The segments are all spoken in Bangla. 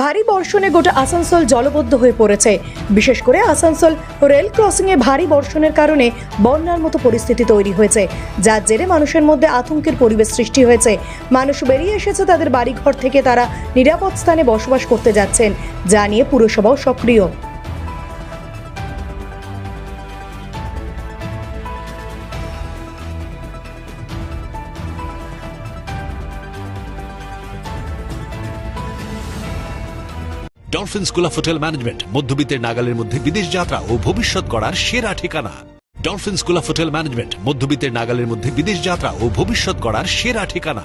ভারী বর্ষণে গোটা আসানসোল জলবদ্ধ হয়ে পড়েছে। বিশেষ করে আসানসোল রেল ক্রসিংয়ে ভারী বর্ষণের কারণে বন্যার মতো পরিস্থিতি তৈরি হয়েছে, যার জেরে মানুষের মধ্যে আতঙ্কের পরিবেশ সৃষ্টি হয়েছে। মানুষ বেরিয়ে এসেছে তাদের বাড়িঘর থেকে, তারা নিরাপদ স্থানে বসবাস করতে যাচ্ছেন, যা নিয়ে পুরসভাও সক্রিয়। Dolphin School of Hotel Management মধ্যবিত্তের নাগালের মধ্যে বিদেশ যাত্রা ও ভবিষ্যৎ গড়ার সেরা ঠিকানা। Dolphin school of hotel management মধ্যবিত্তের নাগালের মধ্যে বিদেশ যাত্রা ও ভবিষ্যৎ গড়ার সেরা ঠিকানা।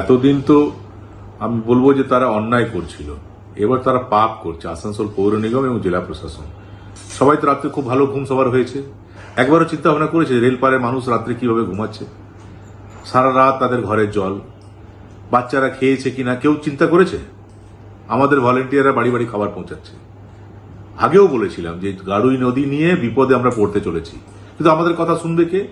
এতদিন তো আমি বলব যে তারা অন্যায় করছিল। এবার তারা পাপ করছে, আসানসোল পৌর নিগম এবং জেলা প্রশাসন। সবাই তো রাত্রে খুব ভালো ঘুম সবার হয়েছে। একবারও চিন্তা ভাবনা করেছে রেলপারে মানুষ রাত্রে কীভাবে ঘুমাচ্ছে। সারা রাত তাদের ঘরের জল। বাচ্চারা খেয়েছে কিনা কেউ চিন্তা করেছে? আমাদের ভলেন্টিয়াররা বাড়ি বাড়ি খাবার পৌঁছাচ্ছে। আগেও বলেছিলাম যে গাড়ুই নদী নিয়ে বিপদে আমরা পড়তে চলেছি। কিন্তু আমাদের কথা শুনবে কে?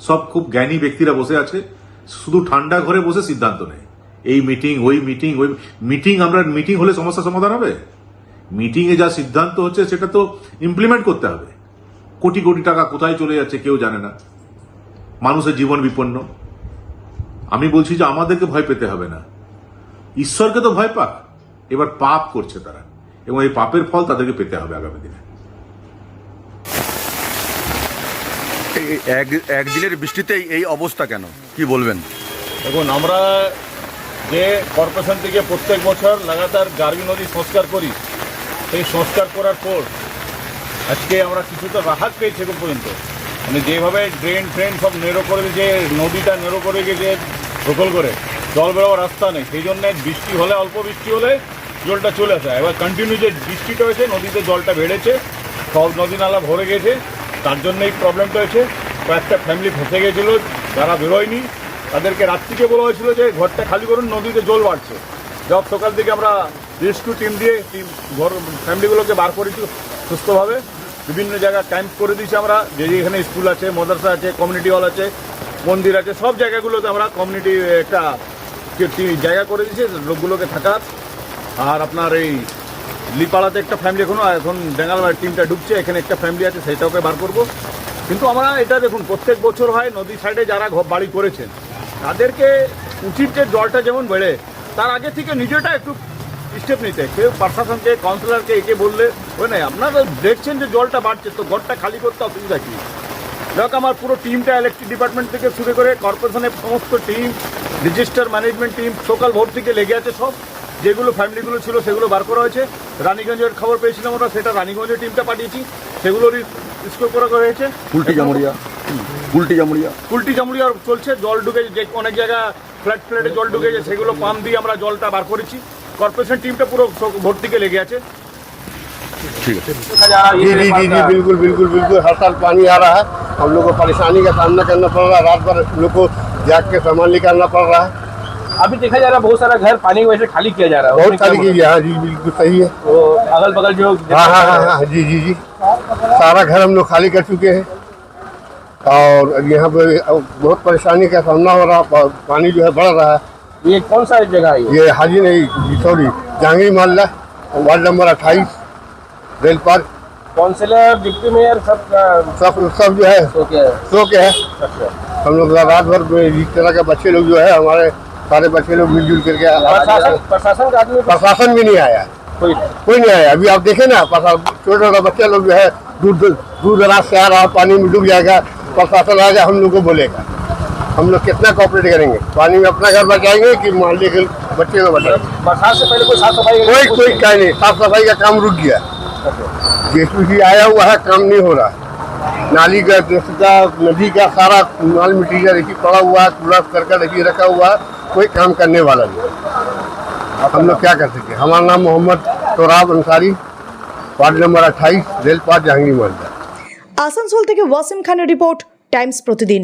সব খুব জ্ঞানী ব্যক্তিরা বসে আছে। শুধু ঠান্ডা ঘরে বসে সিদ্ধান্ত নেয়। এই মিটিং ওই মিটিং ওই মিটিং আমরা মিটিং হলে সমস্যা সমাধান হবে? মিটিং এ যা সিদ্ধান্ত হচ্ছে সেটা তো ইমপ্লিমেন্ট করতে হবে। কোটি কোটি টাকা কোথায় চলে যাচ্ছে কেউ জানে না। মানুষের জীবন বিপন্ন। আমি বলছি যে আমাদেরকে ভয় পেতে হবে না। ঈশ্বরকে তো ভয় পাক। এবার পাপ করছে তারা। এবং এই পাপের ফল তাদেরকে পেতে হবে আগামী দিনে। এই এক একদিনের বৃষ্টিতেই এই অবস্থা কেন? কি বলবেন? দেখুন আমরা যে কর্পোরেশন থেকে প্রত্যেক বছর লাগাতার গার্গী নদী সংস্কার করি সেই সংস্কার করার পর আজকে আমরা কিছুটা রাহাত পেয়েছি এখন পর্যন্ত। মানে যেভাবে ড্রেন ট্রেন সব নেড়ো করে যে নদীটা নেড়ো করে গেছে প্রকল করে, জল বেরোবার রাস্তা নেই। সেই জন্য বৃষ্টি হলে, অল্প বৃষ্টি হলে জলটা চলে আসে। এবার কন্টিনিউ যে বৃষ্টিটা হয়েছে, নদীতে জলটা বেড়েছে, সব নদী নালা ভরে গেছে, তার জন্য এই প্রবলেমটা হয়েছে। কয়েকটা ফ্যামিলি ফেঁসে গেছিল, যারা বেরোয়নি, তাদেরকে রাত্রিকে বলা হয়েছিল যে ঘরটা খালি করুন, নদীতে জল বাড়ছে। যখন সকাল থেকে আমরা রেস্কিউ টিম দিয়ে টিম ঘর ফ্যামিলিগুলোকে বার করেছি সুস্থভাবে। বিভিন্ন জায়গায় ক্যাম্প করে দিয়েছি আমরা। যে এখানে স্কুল আছে, মাদ্রাসা আছে কমিউনিটি হল আছে, মন্দির আছে, সব জায়গাগুলোতে আমরা কমিউনিটি একটা জায়গা করে দিয়েছি, লোকগুলোকে থাকার। আর আপনার এই লিপাড়াতে একটা ফ্যামিলি এখনও এখন বেঙ্গালুর টিমটা ঢুকছে, এখানে একটা ফ্যামিলি আছে, সেটাকে বার করব। কিন্তু আমরা এটা দেখুন, প্রত্যেক বছর হয় নদী সাইডে যারা বাড়ি করেছেন, তাদেরকে উচিত যে জলটা যেমন বেড়ে, তার আগে থেকে নিজেটা একটু স্টেপ নিতে। কেউ প্রশাসনকে কাউন্সিলরকে একে বললে ওই নাই আপনারা দেখছেন যে জলটা বাড়ছে তো ঘরটা খালি করতে অসুবিধা কী? দেখ আমার পুরো টিমটা ইলেকট্রিক ডিপার্টমেন্ট থেকে শুরু করে কর্পোরেশনের সমস্ত টিম রেজিস্টার ম্যানেজমেন্ট টিম সকাল ভোর থেকে লেগে আছে সব। যেগুলো ফ্যামিলিগুলো ছিল সেগুলো বার করা হয়েছে। রানীগঞ্জের খবর পেয়েছিলাম আমরা সেটা রানীগঞ্জের টিমটা পাঠিয়েছি। সেগুলোরই স্কোর করা হয়েছে। উল্টি জামুড়িয়া। উল্টি জামুড়িয়া। উল্টি জামুড়িয়া চলছে জল ঢুকে যে অনেক জায়গা ফ্ল্যাট ফ্ল্যাটে জল ঢুকেছে সেগুলো পাম্প দিয়ে আমরা জলটা বার করেছি। কর্পোরেশন টিমটা পুরো ভোর থেকে লেগে আছে ঠিক আছে जी जी जी जी बिल्कुल बिल्कुल बिल्कुल हर साल पानी आ रहा है हम लोग को परेशानी का सामना करना पड़ रहा है रात भर हम लोग को जाग के सामान निकालना पड़ रहा है अभी देखा जा रहा है बहुत सारा घर पानी की वजह से खाली किया जा रहा है बहुत उसमें सारी क्या चीजें हाँ जी बिल्कुल सही है तो अगल बगल जो हाँ हाँ हाँ हाँ जी जी जी सारा घर हम लोग खाली कर चुके हैं और यहाँ पे अब बहुत परेशानी का सामना हो रहा है पानी जो है बढ़ रहा है ये कौन सा जगह है ये? हाजी नहीं सॉरी जहांगीर मोहल्ला वार्ड नंबर अट्ठाईस रेल पार काउंसिलर डिप्टी मेयर सब सब सब जो है सो के है? अच्छा। हम लोग रात भर इस तरह के बच्चे लोग जो है हमारे सारे बच्चे लोग मिलजुल करके प्रशासन प्रशासन का आदमी प्रशासन भी नहीं आया। कोई कोई नहीं आया। अभी आप देखे ना छोटे छोटे बच्चे लोग जो है दूर दूर दराज से आ रहा पानी में डूब जाएगा प्रशासन आ जाए हम लोग को बोलेगा। हम लोग कितना कॉपरेट करेंगे पानी में अपना घर बचाएंगे कि मोहल्ले के बच्चे को बचाएंगे बरसात से पहले कोई साफ सफाई कोई कोई क्या नहीं साफ सफाई का काम रुक गया जेसीबी आया हुआ है काम नहीं हो रहा नाली का का नदी का सारा माल मटीरियल ऐसी पड़ा हुआ है कूड़ा करकट ऐसी रखा हुआ है कोई काम करने वाला नहीं हम लोग क्या कर सकते हमारा नाम मोहम्मद तोराब अंसारी वार्ड नंबर अट्ठाईस रेल पार जहांगीर मोहल्ला আসানসোল থেকে ওয়াসিম খানের রিপোর্ট টাইমস প্রতিদিন